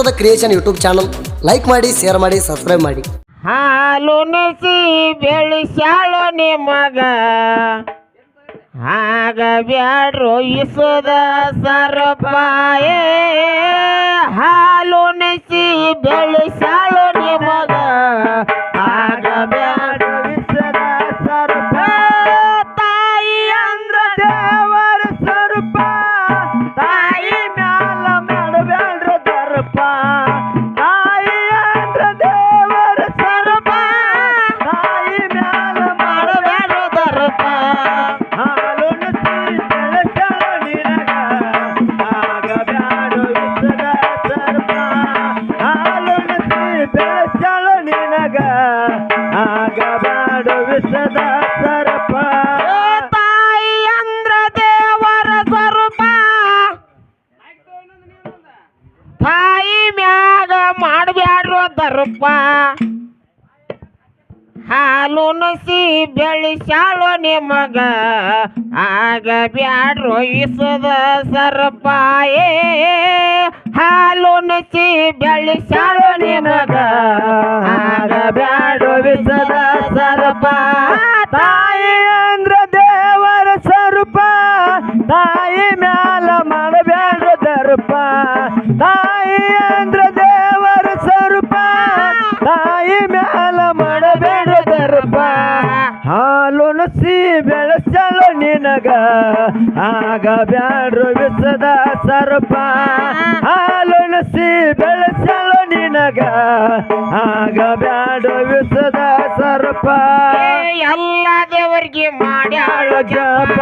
ಮಮತದ creation YouTube channel like ಮಾಡಿ share ಮಾಡಿ subscribe ಮಾಡಿ. ಹಾಲು ನಸಿ ಬೆಳೆಸಾಳು ನಿಮಗ ಆಗ ಬ್ಯಾಡ್ರು ಇಸದ ಸರಪಾಯೇ. ಹಾಲು ನಸಿ ಬೆಳೆಸಾಳು ನಿಮಗ ಆಗ ಬ್ಯಾಡು ವಿಸದ ಸರ್ಪ ತಾಯಿ ಅಂದ್ರ ದೇವರ ಸ್ವರೂಪ. ತಾಯಿ ಮ್ಯಾಗ ಮಾಡಬ್ಯಾಡ್ರೋ ದರ್ಪ. ಹಾಲು ನುಸಿ ಬೆಳೆಸಾಳು ನಿಮಗ. ಆಗ ಬ್ಯಾಡ್ರು ಇಸದ ಸರ್ಪಾಯೇ ಹಾಲು ನಸಿ ಬೆಳೆಸಾಳು ನಿನಗ. ಆಗ ಬ್ಯಾಡು ವಿಸದ ಸರ್ಪ. ತಾಯಿ ಅಂದ್ರ ದೇವರ ಸ್ವರೂಪ. ತಾಯಿ ಮ್ಯಾಲ ಮಾಡಬ್ಯಾಡ್ರು ದರ್ಪ. ತಾಯಿ ಅಂದ್ರ ದೇವರ ಸ್ವರೂಪ. ತಾಯಿ ಮ್ಯಾಲ ಮಾಡಬೇಡ ದರ್ಪ. ಹಾಲು ನಸಿ ಬೆಳೆಸಲು ನಿನಗ. ಆಗ ಬ್ಯಾಡ್ರು ವಿಸದ ಸರ್ಪ. ಹಾಲು ನಸಿ ಬೆಳೆಸಲು ನಿನಗ ಆಗ ಬ್ಯಾಡು ವಿಸದ ಸರ್ಪ ಎಲ್ಲ ದೇವರಿಗೆ ಮಾಡ್ಯಾಳ ಜಪ.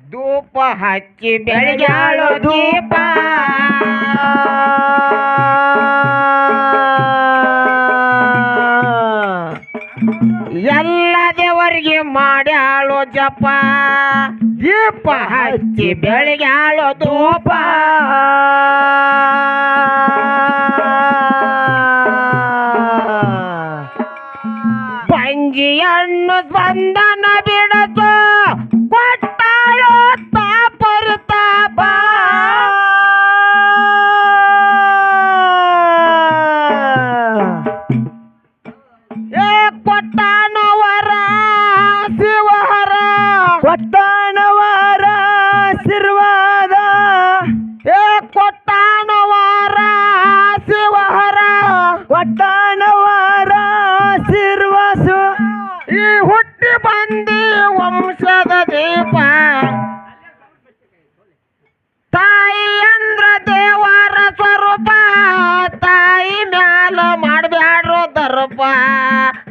ಧೂಪ ಹಚ್ಚಿ ಬೆಳಗ್ಯಾಳು ದೀಪ. ಎಲ್ಲ ದೇವರಿಗೆ ಮಾಡ್ಯಾಳು ಜಪ. ದೀಪ ಹಚ್ಚಿ ಬೆಳಗ್ಯಾಳು ಧೂಪ. ಪಂಜಿಯನ್ನು ಸ್ಪಂದನ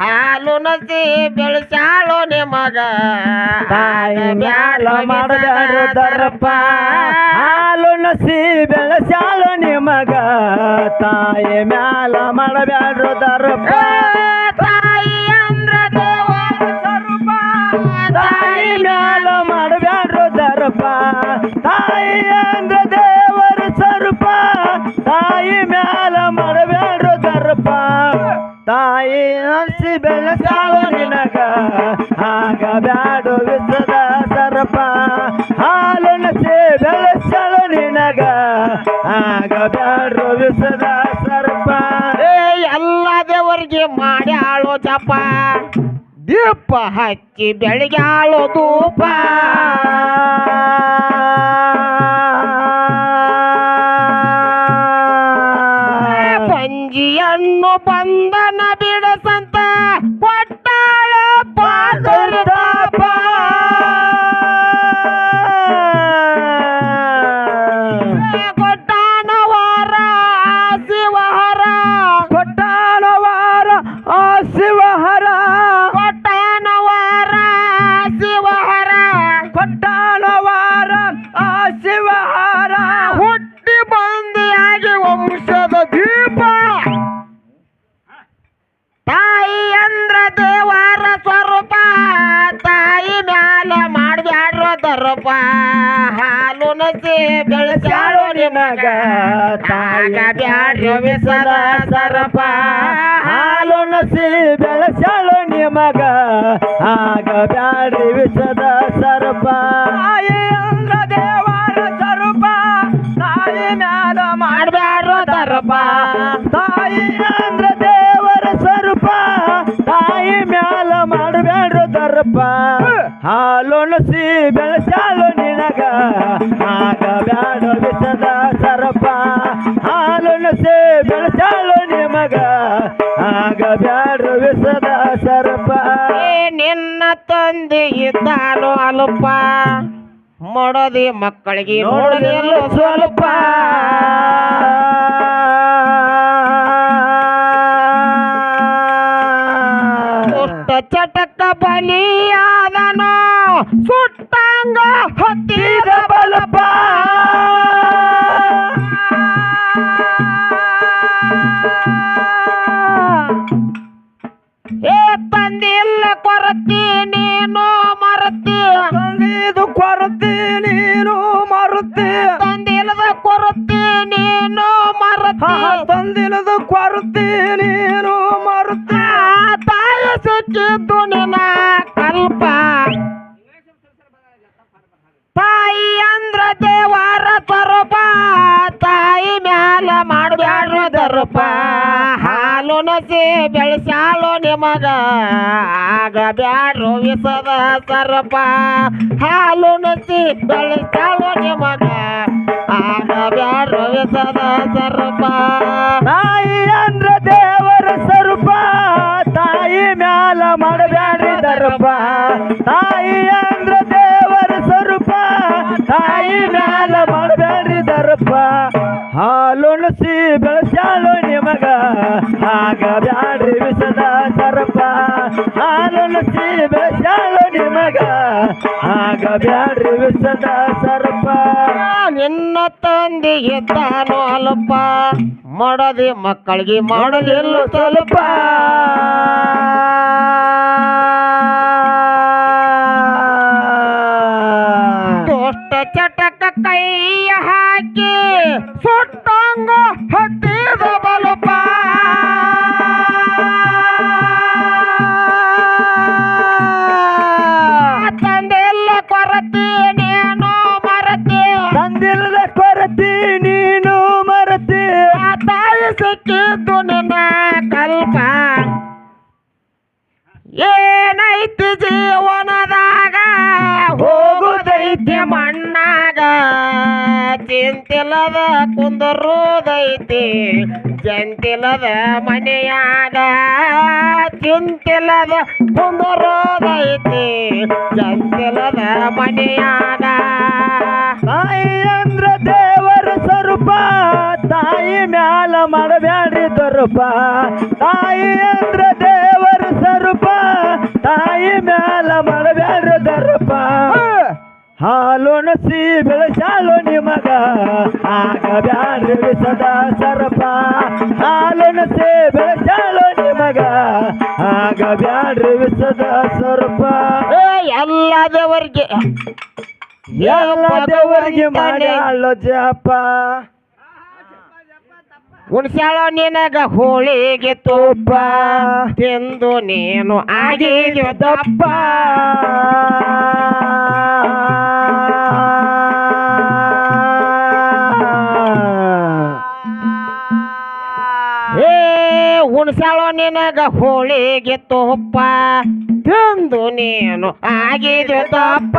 ಹಾಲು ನಸಿ ಬೆಳೆಸಾಳು ನಿಮಗ. ತಾಯಿ ಮ್ಯಾಲ ದರ್ಪ ಹಾಲು ನಸಿ ಬೆಳೆಸಾಳು ನಿಮಗ. ತಾಯಿ ಮ್ಯಾಲ ಮಾಡಬ್ಯಾಡ್ರು ದರ್ಪ ತಾಯಿ ಅಂದ್ರ ಸ್ವರೂಪ. ತಾಯಿ ಮ್ಯಾಲ ಮಾಡಬ್ಯಾಡ್ರು ದರ್ಪ ತಾಯಿ ಅಂದ್ರ ಹಸಿ ಬೆಳೆಸಾಳು ನಿನಗ ಆಗ ಬ್ಯಾಡು ವಿಸದ ಸರ್ಪ. ಹಾಲು ನಸಿ ಬೆಳೆಸಲು ನಿನಗ ಆಗ ಬ್ಯಾಡು ವಿಸದ ಸರ್ಪ. ಏ ಎಲ್ಲ ದೇವರಿಗೆ ಮಾಡ್ಯಾಳು ಜಪ. ದೀಪ ಹಚ್ಚಿ ಬೆಳಗ್ಯಾಳು ಧೂಪ. ಪಂಜಿಯನ್ನು ಬಂಧನ ಅಪ್ಪ ಹಾಲುನಸಿ ಬೆಳೆಸಾಳು ನಿಮಗ ತಾಗ ಬ್ಯಾಡ್ರಿ ವಿಸರ ಸರಪ. ಹಾಲುನಸಿ ಬೆಳೆಸಾಳು ನಿಮಗ. ಆಗ ಬ್ಯಾಡ್ರಿ ವಿಸದ ಸರಪ. ತಾಯಿ ಅಂದ್ರ ದೇವರ ಸ್ವರೂಪ. ತಾಯಿ ಮ್ಯಾಲ ಮಾಡ್ಬ್ಯಾಡ್ರ ತರಪ ತಾಯಿ ಅಂದ್ರ ದೇವರ ಸ್ವರೂಪ. ತಾಯಿ ಮ್ಯಾಲ ಮಾಡಬ್ಯಾಡ್ರ ತರಪ ಹಾಲುನಸಿ ಬೆಳೆಸಾಲು ನಿನಗ ಆಗ ಬ್ಯಾಡ ವಿಸದ ಸರಪ. ಸೇ ಬೆಳಚಾಲು ನಿಮಗ ಆಗ ಬ್ಯಾಡ ವಿಸದ ಸರಪ. ನಿನ್ನ ತಂದೆ ಇದ್ದಾನು ಅಲ್ಪ. ಮಾಡೋದಿ ಮಕ್ಕಳಿಗೆ ನೋಡಲಿಲ್ಲ ಸ್ವಲ್ಪ. ಚಟಕ್ಕ ಚಟಕ ಬಲಿಯಾದನು. ಸುಟ್ಟಂಗ ಹತ್ತಿದ ಬಲಪ. ಹಾಲು ನಸಿ ಬೆಳೆಸಾಲು ನಿಮಗ, ಆಗ ಬ್ಯಾಡ್ರು ವಿಸದ ಸರ್ಪ. ಹಾಲು ನಸಿ ಬೆಳೆಸಾಲು ನಿಮಗ, ಆಗ ಬ್ಯಾಡ್ರು ವಿಸದ ಸರ್ಪ. ನಿಮಗ ಆಗ ಬ್ಯಾಡ್ರಿ ವಿಸದ ಸರ್ಪ. ನಿನ್ನ ತಂದೆ ಇದ್ದಾನು ಅಲ್ಪ. ಮಾಡದೆ ಮಕ್ಕಳಿಗೆ ಮಾಡಲಿಲ್ಲ ಸ್ವಲ್ಪ. ದುಷ್ಟ ಚಟಕ ಕೈಯ ಹಾಕಿ ಸುಟ್ಟಂಗ ಹತ್ತಿದ ಹೋಗುದೈತಿ ಮಣ್ಣಾಗ ಚಿಂತಿಲ್ಲದ ಕುಂದರೋದೈತಿ. ಜಂತಿಲದ ಮನೆಯಾಗ ಚಿಂತಿಲ್ಲದ ಕುಂದರೋದೈತಿ. ಜಂತಿಲದ ಮನೆಯಾಗ ತಾಯಿ ಅಂದ್ರ ದೇವರ ಸ್ವರೂಪ, ತಾಯಿ ಮ್ಯಾಲ ಮಾಡಬ್ಯಾಡ್ರಿ ದೊರಪ ತಾಯಿ ಅಂದ್ರ ದೇವರ ಸ್ವರೂಪ, ತಾಯಿ ಮ್ಯಾಲ ಮಾಡಬ್ಯಾಡ್ರಿ ದೊರಪ ಹಾಲುಣಸಿ ಬೆಳೆಸಾಲು ನಿಮಗ. ಆಗ ಬ್ಯಾಡ್ರಿ ಬಿಸದ ಸರಪ. ಹಾಲುಣಸಿ ಬೆಳೆಸಾಲು ನಿಮಗ. ಆಗ ಬ್ಯಾಡ್ರಿ ಬಿಸದ ಸರಪ. ಎಲ್ಲ ದೇವರಿಗೆ. ಎಲ್ಲ ದೇವರಿಗೆ ಮಾಡ್ಯಾಳು ಜಪ. ಉಣ್ಸ್ಯಾಳೋ ನಿನಗ ಹೋಳಿಗೆ ತುಪ್ಪ. ತಿಂದು ನೀನು ಆಗಿ ದಪ್ಪ. ಉಣ್ಸ್ಯಾಳೋ ನಿನಗ ಹೋಳಿಗೆ ತುಪ್ಪ ತಿಂದು ನೀನು ಆಗಿದೆ ತಪ್ಪ.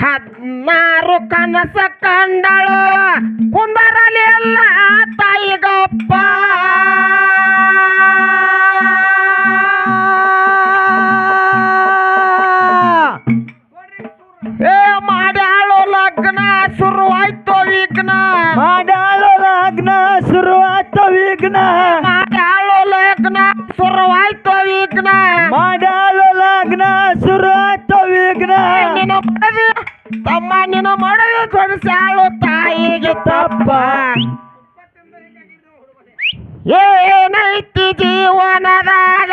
ಹದಿನಾರು ಕನಸ ಕಂಡಳು ಕುಂದರಲ್ಲಿ ಎಲ್ಲ ತಾಯಿಗಪ್ಪ. ಏನೈತಿ ಜೀವನದಾಗ?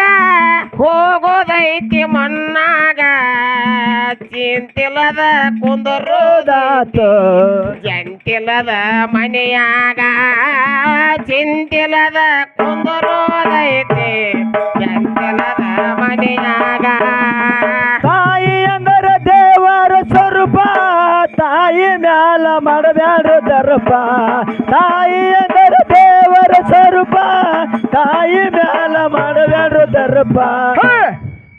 ಹೋಗೋದೈತಿ ಮಣ್ಣಾಗ. ಚಿಂತಿಲ್ಲದ ಕುಂದರೋದಾತ. ಜಂತಿಲ್ಲದ ಮನೆಯಾಗ. ಚಿಂತಿಲ್ಲದ ಕುಂದರೋದೈತಿ. ಜಂತಿಲ್ಲದ ಮನೆಯಾಗ. ತಾಯಿ ಮ್ಯಾಲ ಮಾಡಬ್ಯಾಡ್ರ ದರ್ಪ ತಾಯಿ ಅಂದರ ದೇವರ ಸ್ವರೂಪ. ತಾಯಿ ಮ್ಯಾಲ ಮಾಡಬ್ಯಾಡ್ರ ದರ್ಪ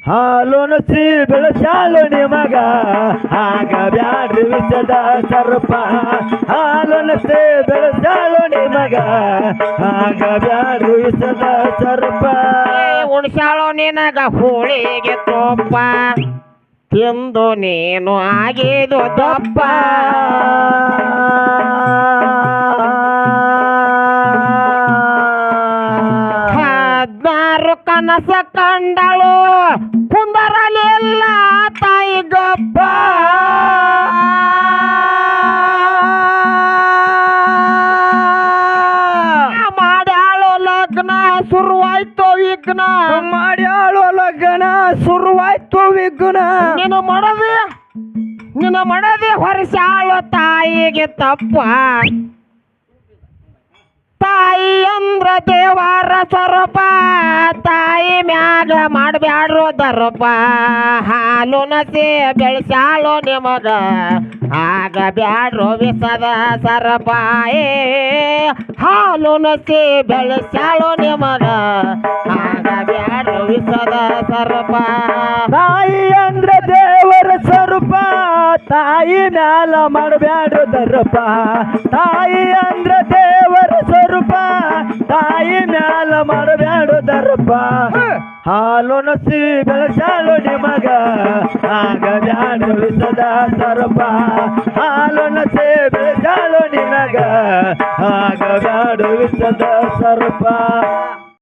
ಹಾಲೋನು ಶ್ರೀ ಬೆಳಸಾಲು ನಿಮಗ ಆಗ ಬ್ಯಾಡ್ರಿ ವಿಷದ ಸರ್ಪ ಹಾಲೋನು ಶ್ರೀ ಬೆಳಸಾಲು ನಿಮಗ ಆಗ ಬ್ಯಾಡ್ರಿ ವಿಷದ ಸರ್ಪ ಉಣಸಾಳು ನಿನಗ ಹೋಳಿಗೆ ತುಪ್ಪ ತಿಂದು ನೀನು ಆಗಿದು ದಪ್ಪ. ಹದಿನಾರು ಕನಸ ಕಂಡಳು. ಕುಂದರಲಿಲ್ಲ ತಾಯಿ ಮಾಡದೆ? ನಿನ್ನ ಮಾಡೋದೇ ಹೊರಸಾಳು ತಾಯಿಗೆ ತಪ್ಪ. ದೇವರ ಸ್ವರೂಪ, ತಾಯಿ ಮ್ಯಾಗ ಮಾಡಬ್ಯಾಡ್ರೋ ದರೂಪ. ಹಾಲು ನಸಿ ಬೆಳೆಸಾಲು ನಿಮಗ, ಆಗ ಬ್ಯಾಡ್ರು ವಿಸದ ಸರಪ. ಏ, ಹಾಲು ನಸಿ ಬೆಳೆಸಾಲು ನಿಮಗ, ಆಗ ಬ್ಯಾಡ್ರು ವಿಸದ ಸರಪ. ತಾಯಿ ಅಂದ್ರೆ ದೇವರ ಸ್ವರೂಪ, ತಾಯಿ ಮ್ಯಾಲ ಮಾಡಬ್ಯಾಡ್ರೋ ದರಪ್ಪ ತಾಯಿ ಅಂದ್ರೆ ತಾಯಿ ಮ್ಯಾಲ ಮಾಡಬ್ಯಾಡು ದರ್ಪ. ಹಾಲು ನಸಿ ಬೆಳೆಸಾಳು ನಿಮಗ. ಆಗ ಬ್ಯಾಡು ವಿಸದ ಸರ್ಪ. ಹಾಲು ನಸಿ ಮಗ ನಿಮಗ. ಆಗ ಬ್ಯಾಡು ವಿಸದ ಸರ್ಪ.